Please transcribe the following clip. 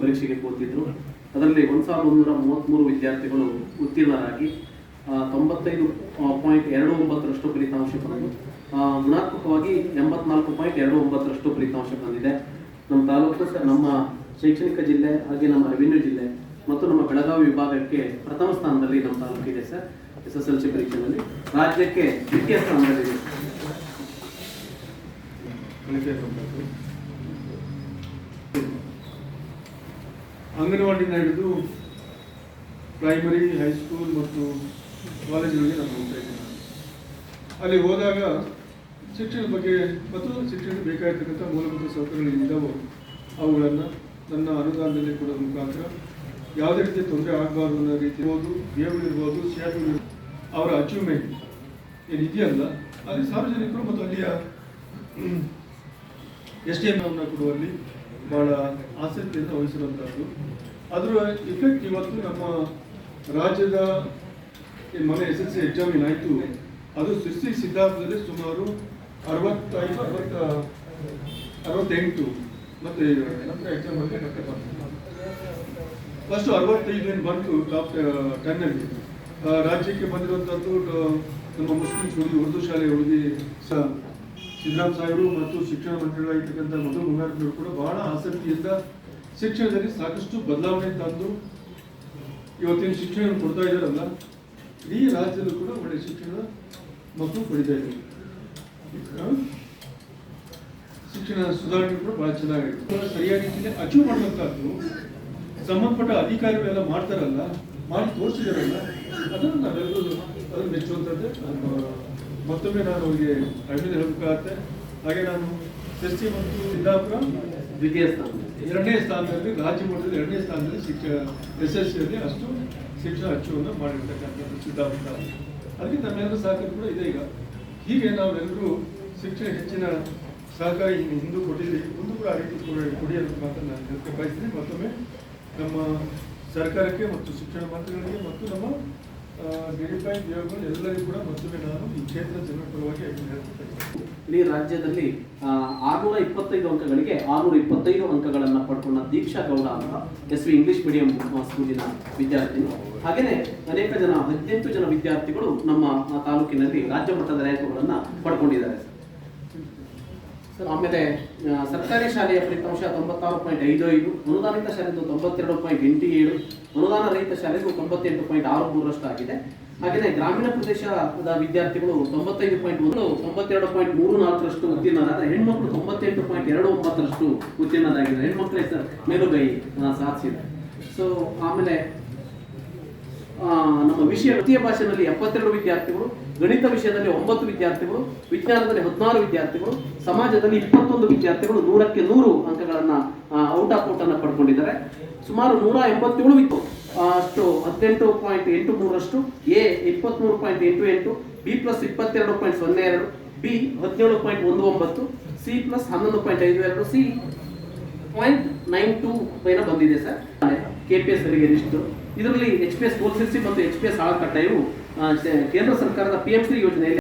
ಪರೀಕ್ಷೆಗೆ ಕೂತಿದ್ರು. ಅದರಲ್ಲಿ ಒಂದು ಸಾವಿರದ ಒಂದೂರ ಮೂವತ್ತ್ಮೂರು ವಿದ್ಯಾರ್ಥಿಗಳು ಉತ್ತೀರ್ಣರಾಗಿ ತೊಂಬತ್ತೈದು ಪಾಯಿಂಟ್ ಎರಡು ಒಂಬತ್ತರಷ್ಟು ಫಲಿತಾಂಶ ಬಂದು ಗುಣಾತ್ಮಕವಾಗಿ ಎಂಬತ್ನಾಲ್ಕು ಪಾಯಿಂಟ್ ಎರಡು ಒಂಬತ್ತರಷ್ಟು ಫಲಿತಾಂಶ ಬಂದಿದೆ. ನಮ್ಮ ತಾಲೂಕು ನಮ್ಮ ಶೈಕ್ಷಣಿಕ ಜಿಲ್ಲೆ ಹಾಗೆ ನಮ್ಮ ರೆವಿನ್ಯೂ ಜಿಲ್ಲೆ ಮತ್ತು ನಮ್ಮ ಬೆಳಗಾವಿ ವಿಭಾಗಕ್ಕೆ ಪ್ರಥಮ ಸ್ಥಾನದಲ್ಲಿ ನಮ್ಮ ತಾಲೂಕು ಇದೆ sir, S S L C ಪರೀಕ್ಷೆಯಲ್ಲಿ. ರಾಜ್ಯಕ್ಕೆ ದ್ವಿತೀಯ ಸ್ಥಾನದಲ್ಲಿದೆ. ಅಂಗನವಾಡಿಯಿಂದ ಹಿಡಿದು ಪ್ರೈಮರಿ ಹೈಸ್ಕೂಲ್ ಮತ್ತು ಕಾಲೇಜಿನಲ್ಲಿ ನಾನು ಹೋಗ್ತಾ ಅಲ್ಲಿ ಹೋದಾಗ ಶಿಕ್ಷಣದ ಬಗ್ಗೆ ಮತ್ತು ಶಿಕ್ಷಣ ಬೇಕಾಗಿರ್ತಕ್ಕಂಥ ಮೂಲಭೂತ ಸೌಕರ್ಯಗಳು ಇದ್ದಾವೋ ಅವುಗಳನ್ನು ನನ್ನ ಅನುದಾನದಲ್ಲಿ ಕೊಡೋ ಮುಖಾಂತರ ಯಾವುದೇ ರೀತಿ ತೊಂದರೆ ಆಗಬಾರ್ದು ಅನ್ನೋ ರೀತಿ ಇರ್ಬೋದು ಇರ್ಬೋದು ಇರ್ಬೋದು, ಅವರ ಅಚೀವ್ಮೆಂಟ್ ಏನಿದೆಯಲ್ಲ ಅಲ್ಲಿ ಸಾರ್ವಜನಿಕರು ಮತ್ತು ಅಲ್ಲಿಯ ಎಸ್ ಟಿ ಎಂ ಕೊಡುವಲ್ಲಿ ಬಹಳ ಆಸಕ್ತಿಯನ್ನು ವಹಿಸಿರುವಂಥದ್ದು ಅದರ ಇಫೆಕ್ಟ್ ಇವತ್ತು ನಮ್ಮ ರಾಜ್ಯದ ಮನೆ ಮೊನ್ನೆ ಎಸ್ ಎಲ್ ಸಿ ಎಕ್ಸಾಮ್ ಏನಾಯಿತು ಅದು ಸೃಷ್ಟಿ ಸಿದ್ಧಾರ್ಥದಲ್ಲಿ ಸುಮಾರು ಅರವತ್ತೈದು, ಅರವತ್ತ, ಅರವತ್ತೆಂಟು ಮತ್ತು ನಂತರ ಎಕ್ಸಾಮ್ ಮತ್ತೆ ಬಂತು. ಫಸ್ಟ್ ಅರವತ್ತೈದು ಬಂತು ಟಾಪ್ ಟೆನ್ನಲ್ಲಿ ರಾಜ್ಯಕ್ಕೆ ಬಂದಿರುವಂಥದ್ದು ನಮ್ಮ ಮುಸ್ಲಿಮ್ಸ್ ಹುಡುಗಿ ಉರ್ದು ಶಾಲೆ ಹುಡುಗಿ ಸ ಸಿದ್ದರಾಮ್ ಸಾಹೇಬರು ಮತ್ತು ಶಿಕ್ಷಣ ಮಂತ್ರಿಗಳಾಗಿರ್ತಕ್ಕಂಥ ಮಧು ಬಂಗಾರಪ್ಪನವರು ಕೂಡ ಬಹಳ ಆಸಕ್ತಿಯಿಂದ ಶಿಕ್ಷಣದಲ್ಲಿ ಸಾಕಷ್ಟು ಬದಲಾವಣೆ ತಂದು ಇವತ್ತಿನ ಶಿಕ್ಷಣವನ್ನು ಕೊಡ್ತಾ ಇದ್ದಾರಲ್ಲ, ಇಡೀ ರಾಜ್ಯದಲ್ಲೂ ಕೂಡ ಒಳ್ಳೆ ಶಿಕ್ಷಣ ಮಕ್ಕಳು ಪಡಿತಾ ಇದ್ದಾರೆ? ಶಿಕ್ಷಣ ಸುಧಾರಣೆ ಕೂಡ ಬಹಳ ಚೆನ್ನಾಗಿದೆ ಸರಿಯಾದ ರೀತಿಯಲ್ಲಿ ಅಚೀವ್ ಮಾಡುವಂತಹದ್ದು ಸಂಬಂಧಪಟ್ಟ ಅಧಿಕಾರಿಗಳೆಲ್ಲ ಮಾಡ್ತಾರಲ್ಲ, ಮಾಡಿ ತೋರಿಸಿದಾರಲ್ಲ, ಅದನ್ನು ನಾವೆಲ್ಲರೂ ಅದನ್ನು ಮೆಚ್ಚುವಂಥದ್ದೇ ಮತ್ತೊಮ್ಮೆ ನಾನು ಅವರಿಗೆ ಅಭಿನಂದನೆ ಹೇಳಬೇಕಾಗತ್ತೆ. ಹಾಗೆ ನಾನು ಎಸ್ ಸಿ ಮತ್ತು ಸಿದ್ದಾಪುರ ದ್ವಿತೀಯ ಸ್ಥಾನ ಎರಡನೇ ಸ್ಥಾನದಲ್ಲಿ ರಾಜ್ಯ ಮಟ್ಟದಲ್ಲಿ ಎರಡನೇ ಸ್ಥಾನದಲ್ಲಿ ಶಿಕ್ಷಣ ಎಸ್ ಎಸ್ ಸಿಯಲ್ಲಿ ಅಷ್ಟು ಶಿಕ್ಷಣ ಅಚ್ಚುವನ್ನು ಮಾಡಿರ್ತಕ್ಕಂಥದ್ದು ಸಿದ್ದಾಪುರ. ಅದಕ್ಕೆ ನಮ್ಮೆಲ್ಲರೂ ಸಹಕಾರ ಕೂಡ ಇದೆ ಈಗ. ಹೀಗೆ ನಾವೆಲ್ಲರೂ ಶಿಕ್ಷಣ ಹೆಚ್ಚಿನ ಸಹಕಾರ ಹಿಂದೂ ಕೊಟ್ಟಿದ್ದೀವಿ. ಮುಂದೆ ಕೂಡ ಆ ರೀತಿ ಕೊಡಿ- ಕೊಡಿ ಅನ್ನೋದು ಮಾತನ್ನು ನಾನು ಹೇಳಕ್ಕೆ ಬಯಸ್ತೀನಿ. ಮತ್ತೊಮ್ಮೆ ನಮ್ಮ ಸರ್ಕಾರಕ್ಕೆ ಮತ್ತು ಶಿಕ್ಷಣ ಮಂತ್ರಿಗಳಿಗೆ ಮತ್ತು ನಮ್ಮ ಕೂಡ ಮತ್ತೊಮ್ಮೆ ಕ್ಷೇತ್ರದ ಇಡೀ ರಾಜ್ಯದಲ್ಲಿ ಆರುನೂರ ಇಪ್ಪತ್ತೈದು ಅಂಕಗಳಿಗೆ ಆರ್ನೂರ ಇಪ್ಪತ್ತೈದು ಅಂಕಗಳನ್ನು ಪಡ್ಕೊಂಡ ದೀಕ್ಷಾ ಗೌಡ ಅಂತ ಎಸ್ ವಿ ಇಂಗ್ಲಿಷ್ ಮೀಡಿಯಂ ಸ್ಕೂಲಿನ ವಿದ್ಯಾರ್ಥಿಗಳು. ಹಾಗೆಯೇ ಅನೇಕ ಜನ, ಹದಿನೆಂಟು ಜನ ವಿದ್ಯಾರ್ಥಿಗಳು ನಮ್ಮ ತಾಲೂಕಿನಲ್ಲಿ ರಾಜ್ಯ ಮಟ್ಟದ ರ್ಯಾಂಕುಗಳನ್ನು ಪಡ್ಕೊಂಡಿದ್ದಾರೆ. ಸರ್, ಆಮೇಲೆ ಸರ್ಕಾರಿ ಶಾಲೆಯ ಫಲಿತಾಂಶ ತೊಂಬತ್ತಾರು ಪಾಯಿಂಟ್ ಐದು ಐದು, ಅನುದಾನಿತ ಶಾಲೆದು ತೊಂಬತ್ತೆರಡು ಪಾಯಿಂಟ್ ಎಂಟು ಏಳು, ಅನುದಾನ ರಹಿತ ಶಾಲೆಗೂ ತೊಂಬತ್ತೆಂಟು ಪಾಯಿಂಟ್ ಆರು ಮೂರರಷ್ಟು ಆಗಿದೆ. ಹಾಗೆಯೇ ಗ್ರಾಮೀಣ ಪ್ರದೇಶದ ವಿದ್ಯಾರ್ಥಿಗಳು ತೊಂಬತ್ತೈದು ಪಾಯಿಂಟ್ ಒಂದು, ತೊಂಬತ್ತೆರಡು ಪಾಯಿಂಟ್ ಮೂರು ನಾಲ್ಕರಷ್ಟು ಉತ್ತೀರ್ಣರಾದರೆ ಹೆಣ್ಮಕ್ಳು ತೊಂಬತ್ತೆಂಟು ಪಾಯಿಂಟ್ ಎರಡು ಒಂಬತ್ತರಷ್ಟು ಉತ್ತೀರ್ಣರಾಗಿದ್ದಾರೆ. ಹೆಣ್ಮಕ್ಳೇ ಸರ್, ಮೇಲುಗೈ ಸಾಧಿಸಿದೆ ಸೊ ಆಮೇಲೆ ನಮ್ಮ ವಿಷಯ ತೃತೀಯ ಭಾಷೆಯಲ್ಲಿ ಎಪ್ಪತ್ತೆರಡು ವಿದ್ಯಾರ್ಥಿಗಳು, ಗಣಿತ ವಿಷಯದಲ್ಲಿ ಒಂಬತ್ತು ವಿದ್ಯಾರ್ಥಿಗಳು, ವಿಜ್ಞಾನದಲ್ಲಿ ಹದಿನಾರು ವಿದ್ಯಾರ್ಥಿಗಳು, ಸಮಾಜದಲ್ಲಿ ಇಪ್ಪತ್ತೊಂದು ವಿದ್ಯಾರ್ಥಿಗಳು, ನೂರಕ್ಕೆ ನೂರು ಅಂಕಗಳನ್ನ ಔಟ್ ಆಫ್ ಔಟ್ ಅನ್ನು ಪಡ್ಕೊಂಡಿದ್ದಾರೆ. ಸುಮಾರು ನೂರ ಎಂಬತ್ತೇಳು ಇತ್ತು ಅಷ್ಟು ಹದಿನೆಂಟು ಪಾಯಿಂಟ್ ಎಂಟು ಮೂರಷ್ಟು ಎ ಇಪ್ಪತ್ತ್ಮೂರು ಪಾಯಿಂಟ್ ಎಂಟು ಎಂಟು, ಬಿ ಪ್ಲಸ್ ಇಪ್ಪತ್ತೆರಡು ಪಾಯಿಂಟ್ ಸೊನ್ನೆ ಎರಡು, ಬಿ ಹದಿನೇಳು ಪಾಯಿಂಟ್ ಒಂದು ಒಂಬತ್ತು, ಸಿ ಪ್ಲಸ್ ಹನ್ನೊಂದು ಪಾಯಿಂಟ್ ಐದು ಎರಡು, ಸಿ ಪಾಯಿಂಟ್ ನೈನ್ ಟೂ ಏನೋ ಬಂದಿದೆ ಸರ್. ಕೆ ಪಿ ಎಸ್ ಇಷ್ಟು ಇದರಲ್ಲಿ ಎಚ್ ಪಿ ಎಸ್ ಮತ್ತು ಎಚ್ ಪಿ ಎಸ್ ಕೇಂದ್ರ ಸರ್ಕಾರದ ಪಿ ಎಂ ಸಿ ಯೋಜನೆಯಲ್ಲಿ